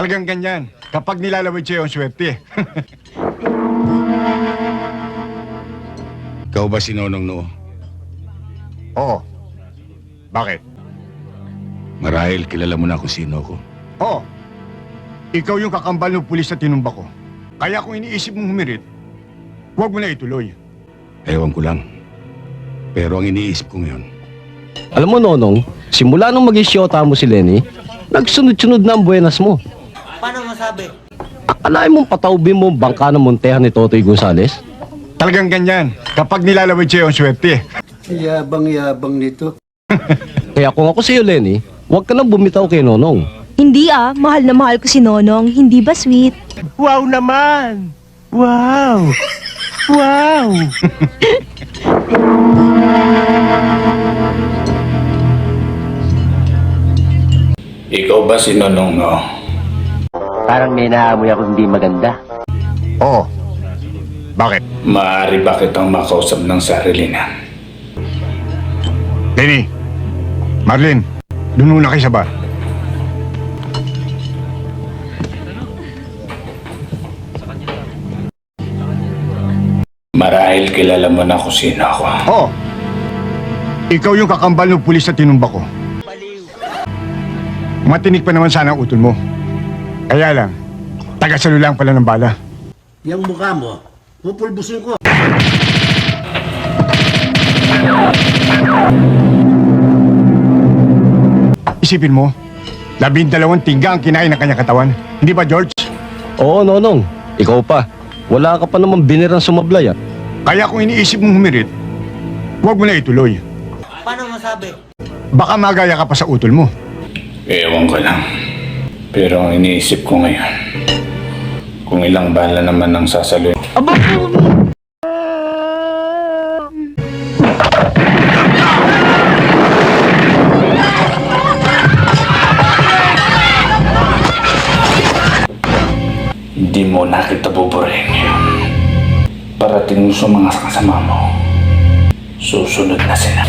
Talagang ganyan. Kapag nilalawid siya yung swerte. Ikaw ba si Nonong Noo? Oo. Bakit? Marahil kilala mo na kung sino ko. Oo. Ikaw yung kakambal ng pulis sa tinumba ko. Kaya kung iniisip mong humirit, huwag mo na ituloy. Ewan ko lang. Pero ang iniisip ko ngayon, Alam mo, Nonong, simula nung maging siyota mo si Lenny, nagsunod-sunod na ang buenas mo. Paano masabi? Akalain mong pataubin mo ang bangka ng montehan ni Totoy Gonzales? Talagang ganyan. Kapag nilalawid siya yung swerte. Yabang-yabang nito. Kaya kung ako sa'yo, Lenny, huwag ka nang bumitaw kay Nonong. Hindi ah, mahal na mahal ko si Nonong. Hindi ba sweet? Wow naman! Wow! Wow! Ikaw ba si Nonong No? Parang may naamoy ako hindi maganda. Oo. Bakit? Maaari ba kitang makausap ng sarili na? Lenny, Marlene, doon muna kayo sa bar. Marahil kilala mo na kung sino ako. Oo. Ikaw yung kakambal ng pulis sa tinumba ko. Matinik pa naman sana ang utol mo. Kaya lang, taga-salo lang pala ng bala. Yang mukha mo, pupulbusin ko. Isipin mo, labing dalawang tingga ang kinain ng kanyang katawan. Hindi ba, George? Oo, Nonong, ikaw pa. Wala ka pa naman binirang sumablay ah. Kaya kung iniisip mong humirit, huwag mo na ituloy. Paano masabi? Baka magaya ka pa sa utol mo. Ewan ko lang. Pero ang iniisip ko ngayon, kung ilang bala naman ang sasaluhin. Hindi mo na kita buburin. Parating mo sa mga kasama mo. Susunod na sila.